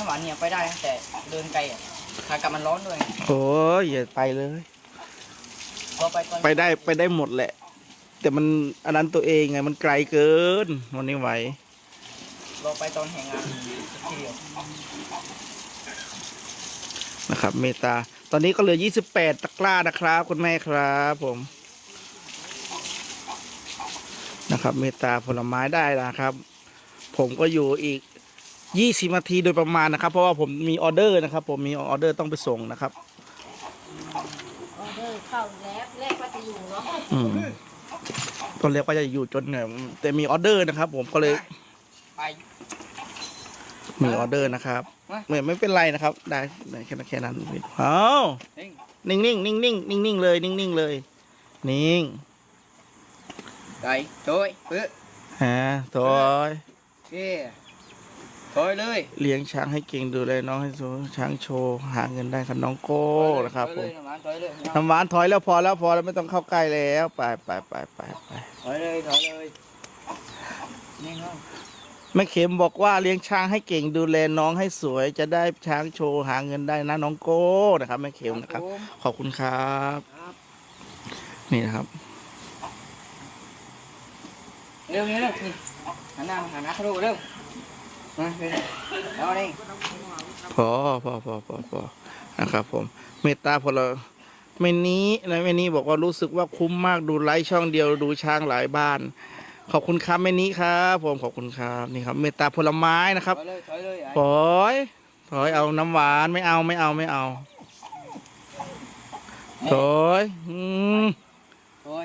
น้ำหวานเนี่ยไปได้นะแต่เดินไกลอะขากลับมันร้อนด้วยโอ้ยอย่าไปเลย พอไปตอนไปได้ไปได้หมดแหละ แต่มันอันนั้นตัวเองไงมันไกลเกินวันนี้ไหวเราไปตอนแห่งงานทีเดียวนะครับเมตตา ตอนนี้ก็เหลือ 28 ตะกร้านะครับ คุณแม่ครับผม นะครับ เมตตาผลไม้ได้นะครับ ผมก็อยู่อีก 20นาทีโดยประมาณนะครับ เพราะว่าผมมีออเดอร์นะครับ ผมมีออเดอร์ต้องไปส่งนะครับออเดอร์เข้าแล้วแรกว่าจะอยู่เนาะอืมตอนแรกก็จะอยู่จนเนี่ยแต่มีออเดอร์นะครับ ผมก็เลยไปมีออเดอร์นะครับมาไม่ไม่เป็นไรนะครับ ได้ได้แค่นั้นแค่นั้นเอาเฮ้ยนิ่งนิ่งนิ่งนิ่งนิ่งนิ่งเลย นิ่งนิ่งเลย นิ่งไก่โถอยเปื้อฮะถอยเย้ ถอยเลยเลี้ยงช้างให้เก่งดูแลน้องให้สูงช้างโชว์หาเงินได้ครับน้องโก้นะครับถผอยมเลยน้ำหวานถอยเลยน้ำหวานถอยแล้วพอแล้วพอแล้วไม่ต้องเข้าใกล้แล้วไปไปไปไปไป ถอยเลยถอยเลยนี่เนาะแม่เข็มบอกว่าเลี้ยงช้างให้เก่งดูแลน้องให้สวยจะได้ช้างโชว์หาเงินได้นะน้องโก้นะครับแม่เข็มนะครับ ผมขอบคุณครับ ครับนี่นะครับ เร็วนี่เร็วนี่หันหน้ามาหันหน้าเข้าดูเร็วมาเร็ว เอาดิพอพอพอพอพอนะครับ ผม เมตตาพลเมนี้นะเมนี้บอกว่ารู้สึกว่าคุ้มมากดูไลฟ์ช่องเดียวดูช้างหลายบ้าน ขอบคุณครับเมนี้ครับผมขอบคุณครับนี่ครับ เมตตาผลไม้นะครับถอยเลยถอยเลยไอ้ถอยถอยเอาน้ำหวานไม่เอาไม่เอาไม่เอาถอยอืมถอย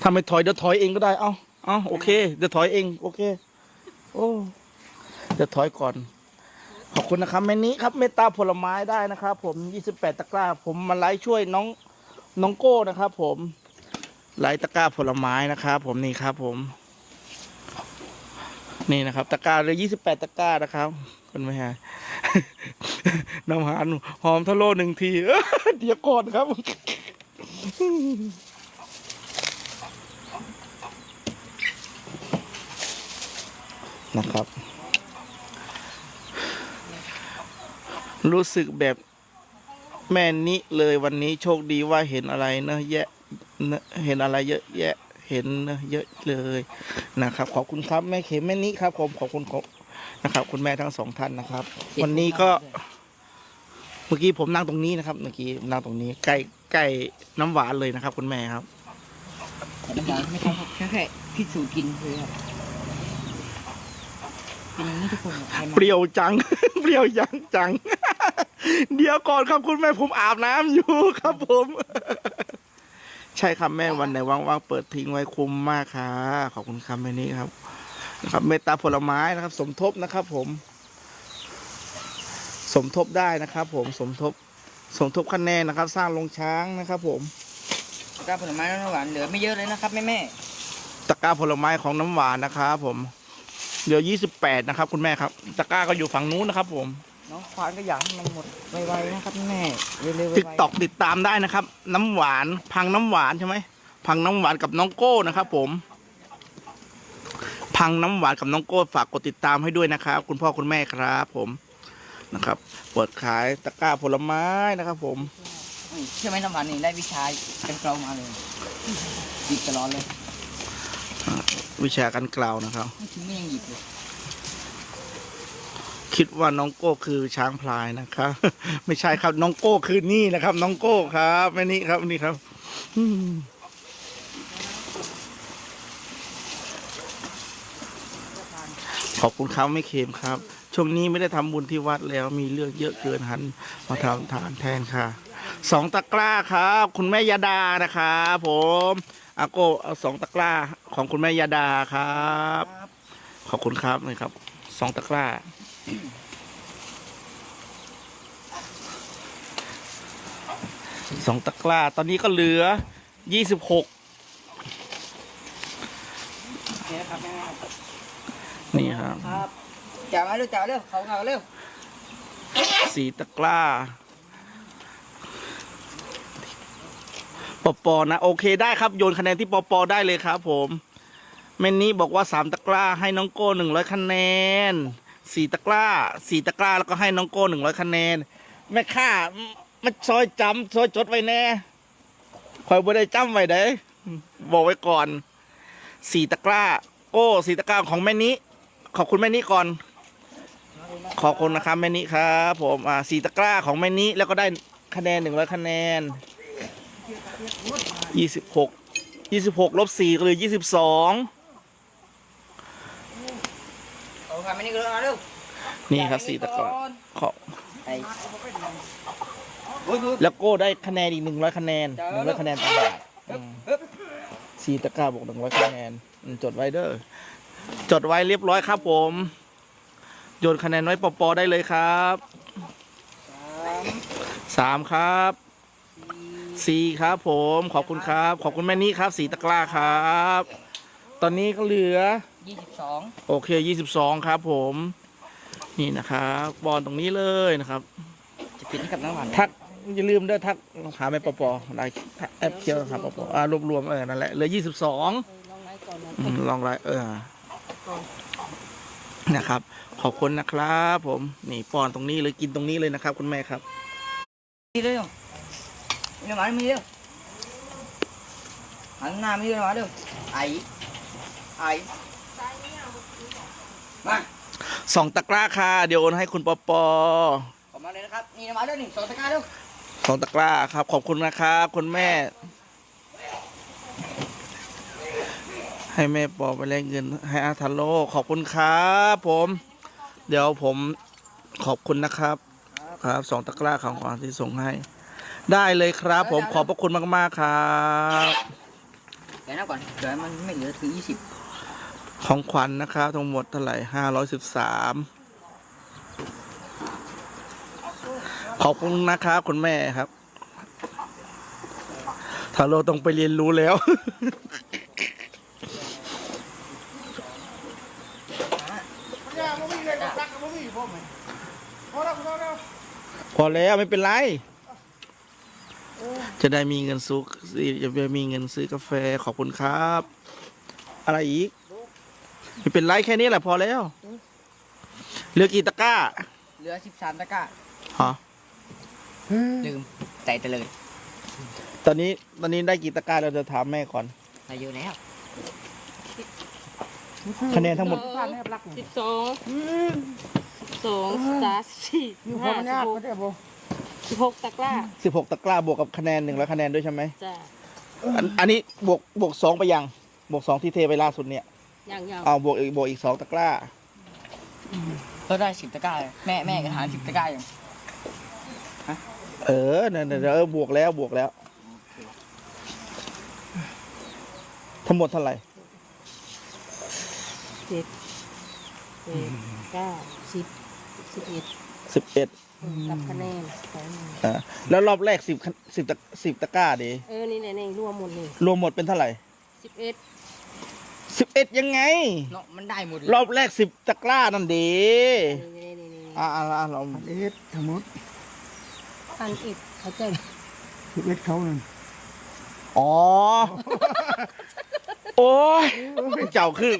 ถ้าไม่ถอยเดี๋ยวถอยเองก็ได้ เอาเอาโอเค เดี๋ยวถอยเอง โอเค โอ้ เดี๋ยวถอยก่อน ขอบคุณนะครับแม่นี้ครับเมตตาผลไม้ได้นะครับ ผม 28 ตะกร้า ผมมาไลฟ์ช่วยน้องน้องโก้นะครับ ผมไลฟ์ตะกร้าผลไม้นะครับ ผมนี่ครับ ผม นี่นะครับ ตะกร้าเลย28 ตะกร้านะครับคุณไม่ฮะน้ำหานหอมทะโลหนึ่งทีเดี๋ยวก่อนครับนะครับ รู้สึกแบบแม่นิเลยวันนี้โชคดีว่าเห็นอะไรเนอะแยะเนอะเห็นอะไรเยอะแยะเห็นเนอะเยอะเลยนะครับ ขอบคุณครับแม่เข็มแม่นิครับผมขอบคุณครับนะครับ คุณแม่ทั้งสองท่านนะครับ วันนี้ก็ เมื่อกี้ผมนั่งตรงนี้นะครับ เมื่อกี้นั่งตรงนี้ใกล้ใกล้น้ำหวานเลยนะครับ คุณแม่ครับแต่น้ำหวานไม่ต้องครับแค่แค่พิสูจน์กินเลยครับกินอย่างนี้ทุกคนใครมาเปรี้ยวจัง เปรี้ยวยังจัง เดี๋ยวก่อนครับคุณแม่ผมอาบน้ำอยู่ครับผม ใช่ครับแม่วันไหนว่างๆเปิดทิ้งไว้คุ้มมากค่ะขอบคุณครับแม่นี้ครับ นะครับ เมตตาผลไม้นะครับ สมทบนะครับ ผม สมทบได้นะครับ ผมสมทบ สมทบคะแนนนะครับ สร้างโรงช้างนะครับ ผมกาผลไม้น้ำหวานเหลือไม่เยอะเลยนะครับแม่แม่ตะกร้าผลไม้ของน้ำหวานนะครับผมเดี๋ยวยี่สิบแปดนะครับ คุณแม่ครับ ตะกร้าก็อยู่ฝั่งนู้นนะครับ ผมๆ น้องควานก็อยากให้มันหมดไวๆนะครับแม่เร็วๆไวๆติดตอกติดตามได้นะครับ น้ำหวานพังน้ำหวานใช่ไหมพังน้ำหวานกับน้องโก้นะครับผม พังน้ำหวานกับน้องโก้ฝากกดติดตามให้ด้วยนะครับ คุณพ่อคุณแม่ครับผมนะครับเปิดขายตะกร้าผลไม้นะครับ ผมอืมใช่ไหมน้ำหวานนี่ได้วิชากันเกลามาเลยหยิบตลอดเลย วิชาการกล่าวนะครับ ไม่ถึงไม่ยังหยิบเลย คิดว่าน้องโก้คือช้างพลายนะครับไม่ใช่ครับ น้องโก้คือนี่นะครับ น้องโก้ครับแม่นี่ครับนี่ครับขอบคุณครับไม่เค็มครับ ช่วงนี้ไม่ได้ทำบุญที่วัดแล้วมีเรื่องเยอะเกินหันมาทำทานแทนค่ะสองตะกร้าครับ คุณแม่ยาดานะครับผมอาโก้เอาสองตะกร้าของคุณแม่ยาดาครับ ขอบคุณครับนี่ครับสองตะกร้า สองตะกร้า ตอนนี้ก็เหลือยี่สิบหกโอเคครับแม่นี่ครับครับจ่ายมาเร็วจ่ายเร็วเขาเงาเร็วสีตะกร้าปอปอนะ โอเคได้ครับ โยนคะแนนที่ปอปอได้เลยครับผมแม่นี้บอกว่าสามตะกร้าให้น้องโก้หนึ่งร้อยคะแนน สี่ตะกร้าสี่ตะกร้าแล้วก็ให้น้องโก้หนึ่งร้อยคะแนนแม่ค่ามันซอยจำซอยจดไว้แน่คอยบ่ได้จำไว้เด้บอกไว้ก่อนสี่ตะกร้า โก้สี่ตะกร้าของแม่นี้ ขอบคุณแม่นี้ก่อน ขอบคุณนะครับแม่นี้ครับผมอ่าสี่ตะกร้าของแม่นี้แล้วก็ได้คะแนนหนึ่งร้อยคะแนนยี่สิบหกยี่สิบหกลบสี่ก็เหลือยี่สิบสอง เอาทำอั นนี้ก็เลยมาเร็วนี่ครับสี่ตะกร้าขอไอ้โอ้ยโอ้ยแล้วโก้ได้คะแนนอีกหนึ่งร้อยคะแนนหนึ่งร้อยคะแนนต่างหากอืมฮึบสี่ตะกร้าบวกหนึ่งร้อยคะแนนอืมจดไว้เด้อจดไว้เรียบร้อยครับผมโยนคะแนนไว้ปอปอได้เลยครับสามสามครับสี่ครับผมขอบคุณครับ ขอบคุณแม่นี้ครับสี่ตะกร้าครับ ตอนนี้ก็เหลือ ยี่สิบสองโอเคยี่สิบสองครับผม นี่นะครับบอลตรงนี้เลยนะครับ จะปิดให้กับน้ำหวานทักอย่าลืมเด้อทักหาแม่ปอปอได้แอปเที่ยวครับปอปออ่ารวบรวมเออนั่นแหละเหลือยี่สิบสองเออลองไล่ก่อนนะอืมลองไลน์เออนะครับ ขอบคุณนะครับ ผมนี่ป้อนตรงนี้เลยกินตรงนี้เลยนะครับ คุณแม่ครับมีเร็วมีหมามีเร็วหันหน้ามีเร็วมาเร็วไอ้ไอ้ มาสองตะกร้าค่ะ เดี๋ยวโอนให้คุณปอปอออกมาเลยนะครับนี่มาเร็วนี่สองตะกร้าเร็วสองตะกร้าครับ ขอบคุณนะครับคุณแม่ ให้แม่ปอไปแลกเงินให้อาทาโร่ขอบคุณครับผม เดี๋ยวผมขอบคุณนะครับ ครับสองตะกร้าของขวัญที่ส่งให้ ได้เลยครับ ผมขอบพระคุณมากๆครับ เดี๋ยวนะก่อนเดี๋ยวมันไม่เหลือถึงยี่สิบ ของขวัญนะครับทั้งหมดเท่าไหร่ห้าร้อยสิบสามขอบคุณนะครับคุณแม่ครับทาโร่ต้องไปเรียนรู้แล้ว พอแล้วไม่เป็นไร จะได้มีเงินซื้อจะได้มีเงินซื้อกาแฟขอบคุณครับ อะไรอีก ไม่เป็นไรแค่นี้แหละพอแล้ว เหลือกี่ตะกร้า เหลือสิบสามตะกร้าฮะ ลืมใจเตลิดตอนนี้ตอนนี้ได้กี่ตะกร้าเราจะถามแม่ก่อน อายุแล้วคะแนนทั้งหมดสิบสองสองสามสี่ห้าสิบหกสิบหกตะกร้า16 ตะกร้าบวกกับคะแนนหนึ่งแล้วคะแนนด้วยใช่ไหมจ้ะอันอันนี้บวกบวกสองไปยัง บวกสองที่เทไปล่าสุดเนี่ย อย่างยาวเอาบวกอีกบวกอีกสองตะกร้า ก็ได้สิบตะกร้าเลยแม่แม่ก็หาสิบตะกร้าอยู่เออเนี่ยเนี่ยเออบวกแล้วบวกแล้ว ทั้งหมดเท่าไหร่เจ็ดแปดเก้าสิบสิบเอ็ดสิบเอ็ดกับคะแนนของอ่าแล้วรอบแรกสิบสิบตะสิบตะกร้าดิเออ นี่แหละนี่รวมหมดเลยรวมหมดเป็นเท่าไหร่สิบเอ็ด สิบเอ็ดยังไง เนาะมันได้หมดเลยรอบแรกสิบตะกร้านั่นดีนี่นี่นี่นี่อ่าอ่าอ่าเราเอ็ดทั้งหมดพันเอ็ดเขาใจสิบเอ็ดเขานั่นอ๋อ โอ้ยเจ้าคือ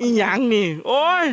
อีหยังนี่ โอ้ย